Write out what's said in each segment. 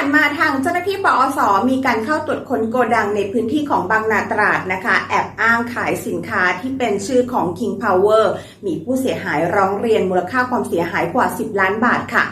านมาทางเจ้าหน้าที่ปอสมีการเข้าตรวจค้นโกดังในพื้นที่ของบางนาตราดนะคะ แอบอ้างขายสินค้าที่เป็นชื่อของ King Power มีผู้เสียหายร้องเรียนมูลค่าความเสียหายกว่า 10 ล้านบาทค่ะ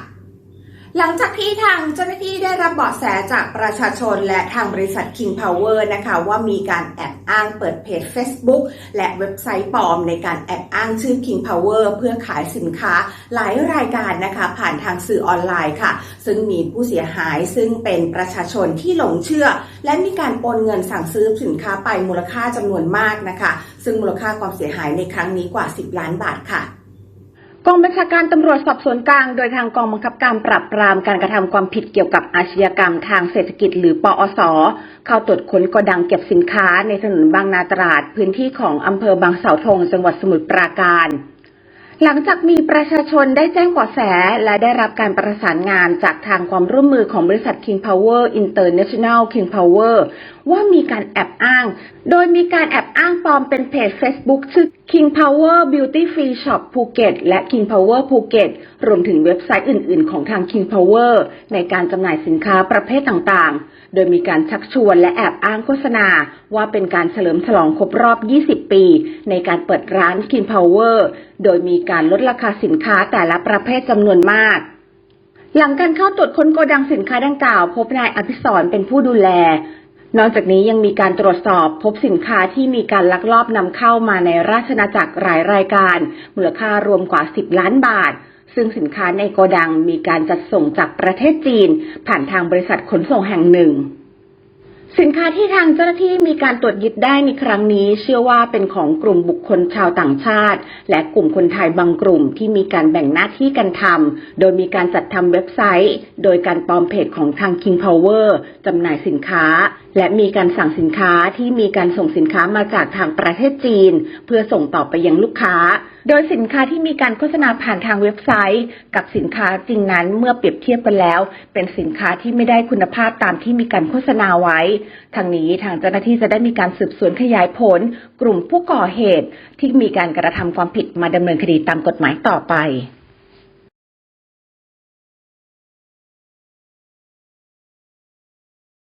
หลังจากที่ทางเจ้าหน้าที่ได้รับเบาะแสจากประชาชนและทางบริษัท King Power นะคะ ว่ามีการแอบอ้างเปิดเพจ Facebook และเว็บไซต์ปลอมในการแอบอ้างชื่อ King Power เพื่อขายสินค้าหลายรายการนะคะ ผ่านทางสื่อออนไลน์ค่ะ ซึ่งมีผู้เสียหายซึ่งเป็นประชาชนที่หลงเชื่อ และมีการโอนเงินสั่งซื้อสินค้าไปมูลค่าจำนวนมากนะคะ ซึ่งมูลค่าความเสียหายในครั้งนี้กว่า 10 ล้านบาทค่ะ กองบัญชาการตำรวจสอบสวนกลาง โดยทางกองบังคับการปราบปรามการกระทำความผิดเกี่ยวกับอาชญากรรมทางเศรษฐกิจหรือปอส เข้าตรวจค้นกดังเก็บสินค้าในถนนบางนาตราด พื้นที่ของอำเภอบางเสาธงจังหวัดสมุทรปราการ หลังจากมีประชาชนได้แจ้งเบาะแส และได้รับการประสานงานจากทางความร่วมมือของบริษัท King Power International King Power ว่ามีการแอบอ้าง โดยมีการแอบอ้างปลอมเป็นเพจ Facebook ชื่อ King Power Beauty Free Shop ภูเก็ตและ King Power ภูเก็ตรวมถึงเว็บไซต์อื่น ๆ ของทาง King Power ในการจำหน่ายสินค้าประเภทต่าง ๆ โดยมีการชักชวนและแอบอ้างโฆษณา ว่าเป็นการเฉลิมฉลองครบรอบ 20 ปี ในการเปิดร้าน King Power โดยมีการลดราคาสินค้าแต่ละประเภทจำนวนมากหลังการเข้าตรวจค้นโกดังสินค้าดังกล่าว พบนายอภิสรเป็นผู้ดูแล นอกจากนี้ยังมีการตรวจสอบพบสินค้าที่มีการลักลอบนำเข้ามาในราชนาจักรหลายรายการ มูลค่ารวมกว่า 10 ล้านบาท ซึ่งสินค้าในโกดังมีการจัดส่งจากประเทศจีน ผ่านทางบริษัทขนส่งแห่งหนึ่ง สินค้าที่ทางเจ้าหน้าที่มีการตรวจยึดได้ในครั้งนี้ เชื่อว่าเป็นของกลุ่มบุคคลชาวต่างชาติ และกลุ่มคนไทยบางกลุ่มที่มีการแบ่งหน้าที่กันทำโดยมีการจัดทำเว็บไซต์ โดยการปลอมเพจของทาง King Power จำหน่ายสินค้า และมีการสั่งสินค้าที่มีการส่งสินค้ามาจากทางประเทศจีน เพื่อส่งต่อไปยังลูกค้า โดยสินค้าที่มีการโฆษณาผ่านทางเว็บไซต์ กับสินค้าจริงนั้นเมื่อเปรียบเทียบกันแล้ว เป็นสินค้าที่ไม่ได้คุณภาพตามที่มีการโฆษณาไว้ทางนี้ทางเจ้าหน้าที่จะได้มีการสืบสวนขยายผล กลุ่มผู้ก่อเหตุที่มีการกระทำความผิดมาดำเนินคดีตามกฎหมายต่อไป